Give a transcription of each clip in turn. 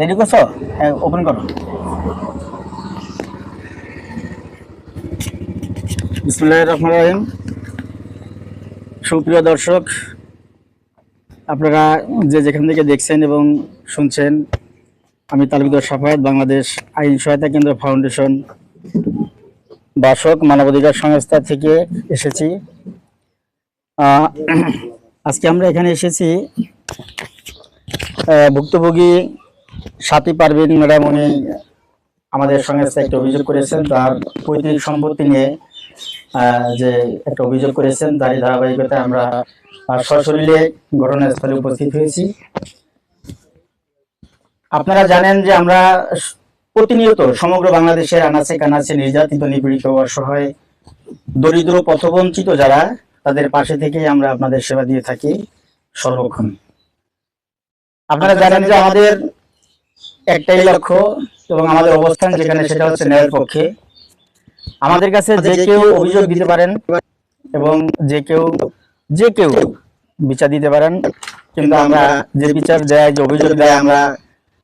Ready করছ? হ্যাঁ open করো। রহমান রহিম। সুপ্রিয় দর্শক, আপনারা যে যেখান থেকে দেখছেন এবং শুনছেন, আমি তালবিদর সাফায়াত, বাংলাদেশ আইন সহায়তা কেন্দ্র ফাউন্ডেশন বাসক, মানবাধিকার সংস্থা থেকে এসেছি। আজকে আমরা এখানে এসেছি ভুক্তভোগী সাথী পারভিন ম্যাডাম, উনি আমাদের সংস্থা একটা অভিযোগ করেছেন, তার পৈতৃক সম্পত্তি নিয়ে যে একটা অভিযোগ করেছেন, তারই ধারাবাহিকতায় আমরা সশরীরে ঘটনাস্থলে উপস্থিত হয়েছি। আপনারা জানেন যে আমরা প্রতিনিয়ত সমগ্র বাংলাদেশের আনাচে কানাচে নির্যাতিত, নিপীড়িত, অসহায়, দরিদ্র, পথবঞ্চিত যারা, তাদের পাশে থেকেই আমরা আপনাদের সেবা দিয়ে থাকি সর্বক্ষণ। আপনারা জানেন যে আমাদের একটাই লক্ষ্য এবং আমাদের অবস্থান যেখানে সেটা হচ্ছে ন্যায়ের পক্ষে। আমাদের কাছে যে কেউ অভিযোগ দিতে পারেন এবং যে কেউ যে কেউ বিচার দিতে পারেন কিন্তু আমরা যে বিচার দেয় যে অভিযোগ দেয় আমরা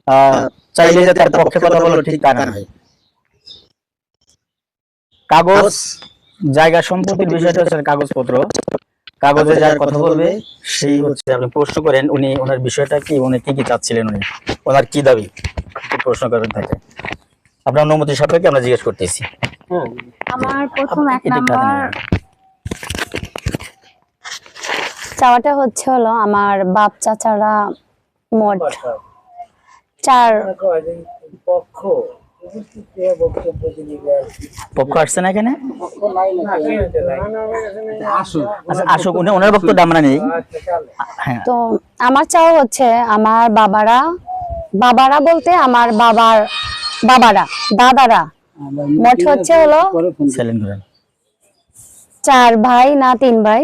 আহ, চাইলে যে তার পক্ষে কথা বলো ঠিক তা নয় কাগজ জায়গা সম্পত্তির বিষয়টা হচ্ছে কাগজপত্র। কাগজে যার কথা বলবে সেই হচ্ছে আপনি প্রশ্ন করেন উনি ওনার বিষয়টা কি উনি কি কি চাচ্ছিলেন উনি? ওনার কি দাবি? প্রশ্ন করেন থাকে। আপনার অনুমতি সাপেক্ষে আমরা জিজ্ঞেস করতেছি। আমার প্রথম এক নাম্বার চাওয়াটা হচ্ছে হলো আমার বাপ চাচারা মোট চার পক্ষ? আসছে না এখানে? আসুন আচ্ছা আসুক। উনি ওনার বক্তব্য আমরা নেই। হ্যাঁ। তো আমার চাওয়া হচ্ছে আমার বাবারা বাবারা বলতে আমার বাবার বাবারা দাদারা। মোট হচ্ছে হলো চার ভাই না তিন ভাই?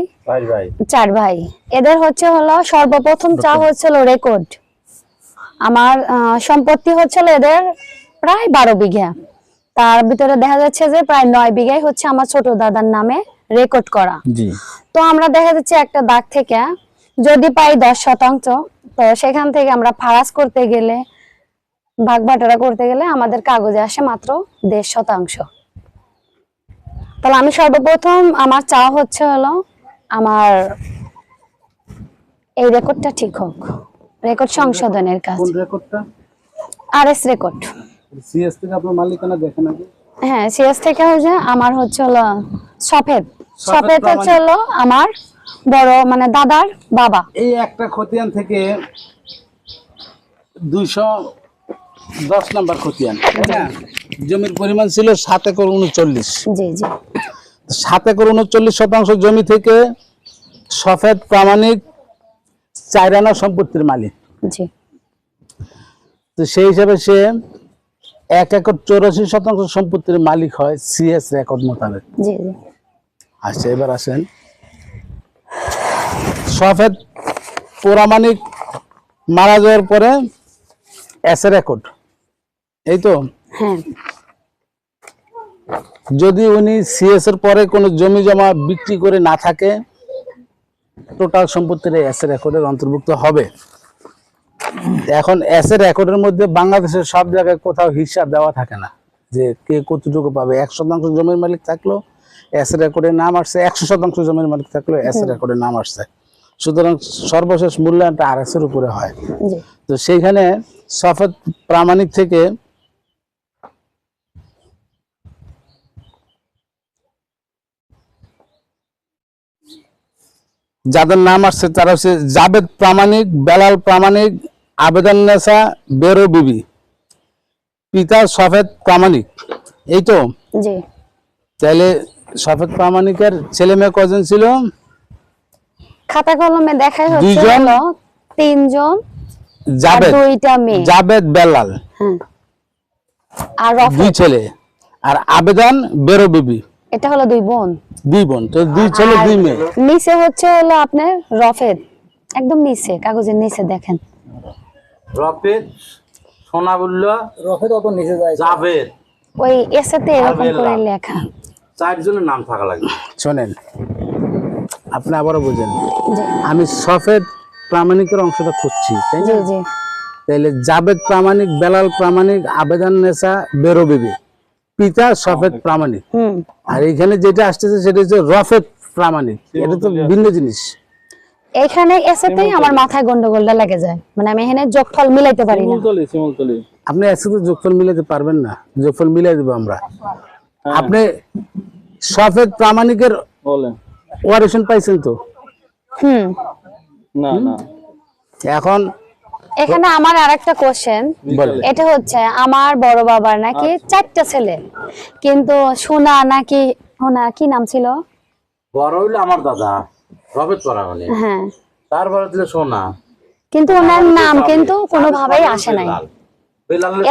চার ভাই। এদের হচ্ছে হলো সর্বপ্রথম চা হচ্ছিল রেকর্ড আমার আহ, সম্পত্তি হচ্ছিল এদের প্রায় বারো বিঘা। তার ভিতরে দেখা যাচ্ছে যে প্রায় নয় বিঘাই হচ্ছে আমার ছোট দাদার নামে রেকর্ড করা। তো আমরা দেখা যাচ্ছে একটা দাগ থেকে যদি পাই দশ শতাংশ তো সেখান থেকে আমরা ফারাজ করতে গেলে ভাগ বাটোয়ারা করতে গেলে আমাদের কাগজে আসে মাত্র দেড় শতাংশ। তাহলে আমি সর্বপ্রথম আমার চাওয়া হচ্ছে হলো আমার এই রেকর্ডটা ঠিক হোক। রেকর্ড সংশোধনের কাজ। আর এস রেকর্ড সিএস থেকে আপনার মালিকানা দেখেন আগে? হ্যাঁ সিএস থেকে হচ্ছে আমার হচ্ছে হলো সফেদ। সফেদ হচ্ছে হলো আমার বড় মানে দাদার বাবা। এই একটা খতিয়ান থেকে দশ নাম্বার খতিয়ান জমির পরিমাণ ছিল সাত একর উনচল্লিশ। জি জি। সাত একর উনচল্লিশ শতাংশ জমি থেকে সফেদ প্রামাণিক চাইরানা সম্পত্তির মালিক। জি। তো সেই হিসাবে সে এক একর চৌরাশি শতাংশ সম্পত্তির মালিক হয় সিএস রেকর্ড মোতাবেক। আচ্ছা এবার আসেন। সফেদ পোরামানিক মারা যাওয়ার পরে এস রেকর্ড এই তো? হ্যাঁ। যদি উনি সিএস এর পরে কোনো জমি জমা বিক্রি করে না থাকে টোটাল সম্পত্তির এস রেকর্ডের অন্তর্ভুক্ত হবে। এখন এস রেকর্ডের মধ্যে বাংলাদেশের সব জায়গায় কোথাও হিসাব দেওয়া থাকে না যে কে কতটুকু পাবে। এক শতাংশ জমির মালিক থাকল এস রেকর্ডের নাম আসছে একশো শতাংশ জমির মালিক থাকল এস রেকর্ডের নাম আসছে। সুতরাং সর্বশেষ মূল্যায়নটা আর এর উপরে হয়। তো সেইখানে সফেদ প্রামাণিক থেকে যাদের নাম আসছে তারা হচ্ছে জাবেদ প্রামাণিক বেলাল প্রামাণিক আবেদন নেশা বেরো বিবি পিতা সফেদ প্রামাণিক। এই তো? জি। তাহলে সফেদ প্রামাণিকের ছেলে মেয়ে কজন ছিল? খাতা কলমে দেখাই হচ্ছে দুইজন? তিনজন আর জাবেদ। দুইটা মেয়ে। জাবেদ বেলাল। হ্যাঁ। আর দুই ছেলে। আর আবেদন বেরো বিবি। এটা হলো দুই বোন। দুই বোন। তো দুই ছেলে দুই মেয়ে। নিচে হচ্ছে হলো আপনার রফেদ। একদম নিচে কাগজের নিচে দেখেন। রফিক সোনাবুল্লাহ রফেদ অত নিচে যায়। জাভেদ। ওই এসেতে এরকম করে লেখা। চারজনের নাম থাকা লাগবে শোনেন আপনি আবারও বুঝেন। আমি সফেদ প্রামাণিকের অংশটা খুঁজছি তাই না? জি তাহলে জাবেদ প্রামাণিক বেলাল প্রামাণিক আবেদন নেশা বেরো বিবি। পিতা সফেদ প্রামাণিক। হুম। আর এখানে যেটা আসতেছে সেটা হচ্ছে রফেদ প্রামাণিক। এটা তো ভিন্ন জিনিস। এখানে এসেতেই আমার মাথায় গন্ডগোলটা লেগে যায়। মানে আমি এখানে যোগফল মিলাইতে পারি না। শিমুলতলি শিমুলতলি আপনি একসাথে যোগফল মিলাতে পারবেন না। যোগফল মিলাই দেবো আমরা। আপনি সফেদ প্রামাণিকের বলেন। ওয়ারেশন পাইছেন তো? হুম। না না। এখন এখানে আমার আরেকটা কোশ্চেন বলেন। এটা হচ্ছে আমার বড় বাবার নাকি চারটা ছেলে? কিন্তু সোনা নাকি সোনা কি নাম ছিল? বড় হইল আমার দাদা। রবেত পরাগনে হ্যাঁ। তারপরে দিলে সোনা কিন্তু ওনার নাম কিন্তু কোনোভাবেই আসে নাই।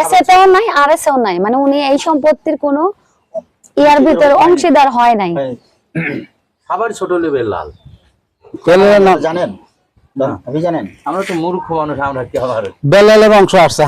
এসেতেও নাই আর এসেও নাই। মানে উনি এই সম্পত্তির কোনো ইয়ার ভিতরে অংশীদার হয় নাই। ছোট বেলালের জানেন? আপনি জানেন? আমরা তো মূর্খ মানুষ আমরা কি আবার বেলালের অংশ আসছে।